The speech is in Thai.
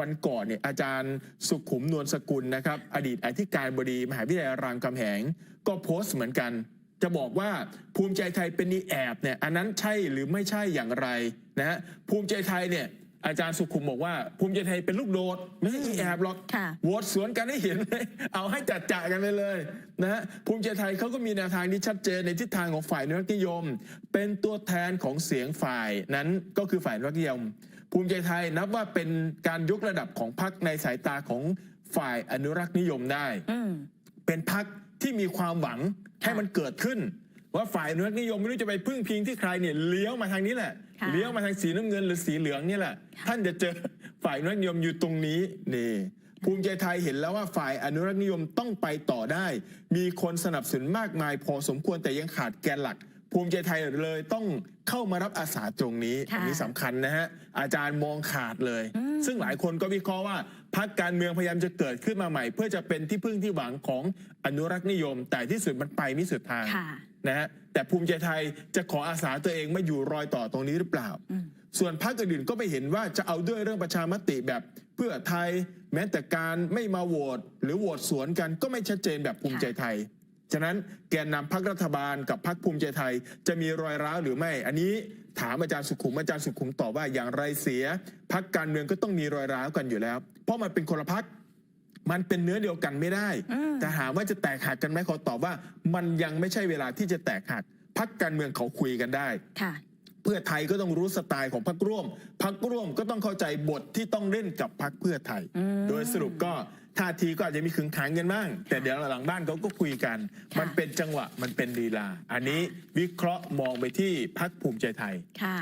วันก่อนเนี่ยอาจารย์สุขุมนวลสกุลนะครับ อดีตอธิการบดีมหาวิทยาลัยรามคำแหง ก็โพสต์เหมือนกัน จะบอกว่าภูมิใจไทยเป็นนีแอบเนี่ยอันนั้นใช่หรือไม่ใช่อย่างไรนะฮะภูมิใจไทยเนี่ย อาจารย์สุขุมบอกว่า ภูมิใจไทยเป็นลูกโดด ไม่ใช่อีแอบหรอกค่ะ โหวตสวนกันให้เห็นเลยเอาให้จัดจ่ากันไปเลยนะฮะภูมิใจไทยเขาก็มีแนวทางที่ชัดเจนในทิศทางของฝ่ายอนุรักษ์นิยม เป็นตัวแทนของเสียงฝ่ายนั้นก็คือฝ่ายอนุรักษ์นิยม ภูมิใจไทยนับว่าเป็นการยกระดับของพรรคในสายตาของฝ่ายอนุรักษ์นิยมได้ อืม เป็นพรรคที่มีความหวังให้มันเกิดขึ้น ว่าฝ่ายอนุรักษ์นิยมไม่รู้จะไปพึ่งพิงที่ใครเนี่ยเลี้ยวมาทางนี้แหละ ค่ะ เลี้ยวมาทางสีน้ำเงินหรือสีเหลืองนี่แหละค่ะท่านจะเจอฝ่ายอนุรักษ์นิยมอยู่ตรงนี้นี่ ภูมิใจไทยเห็นแล้วว่าฝ่ายอนุรักษ์นิยมต้องไปต่อได้ มีคนสนับสนุนมากมาย พอสมควรแต่ยังขาดแกนหลัก ภูมิใจไทยเลยต้องเข้ามารับอาสาตรงนี้ค่ะอันนี้สำคัญนะฮะอาจารย์มองขาดเลย อืม ซึ่งหลายคนก็วิเคราะห์ว่า พรรคการเมืองพยายามจะเกิดขึ้นมาใหม่ เพื่อจะเป็นที่พึ่งที่หวังของอนุรักษ์นิยม แต่ที่สุดมันไปไม่สุดทางค่ะนะฮะแต่ภูมิใจไทยจะขออาสาตัวเองมาอยู่รอยต่อตรงนี้หรือเปล่าอืมส่วนพรรคอื่นๆก็ไปเห็นว่าจะเอาด้วยเรื่องประชามติแบบ เพื่อไทยแม้แต่การไม่มาโหวตหรือโหวตสวนกันก็ไม่ชัดเจนแบบภูมิใจไทย ฉะนั้นแกนนำพรรครัฐบาลกับพรรคภูมิใจไทย จะมีรอยร้าวหรือไม่ อันนี้ถามอาจารย์สุขุมอาจารย์สุขุมตอบว่าอย่างไรเสียพรรคการเมืองก็ต้องมีรอยร้าวกันอยู่แล้ว เพราะมันเป็นคนละพรรคมันเป็นเนื้อเดียวกันไม่ได้อืมแต่ถามว่าจะแตกหักกันไหมขอตอบว่า มันยังไม่ใช่เวลาที่จะแตกหักพรรคการเมืองเขาคุยกันได้ค่ะ เพื่อไทยก็ต้องรู้สไตล์ของพรรคร่วมพรรคร่วมก็ต้องเข้าใจบทที่ต้องเล่นกับพรรคเพื่อไทยอืมโดยสรุปก็ท่าทีก็อาจจะมีขึงขังกันบ้าง แต่เดี๋ยวหลังบ้านเขาก็คุยกันค่ะมันเป็นจังหวะมันเป็นลีลา อันนี้วิเคราะห์มองไปที่พรรคภูมิใจไทยค่ะ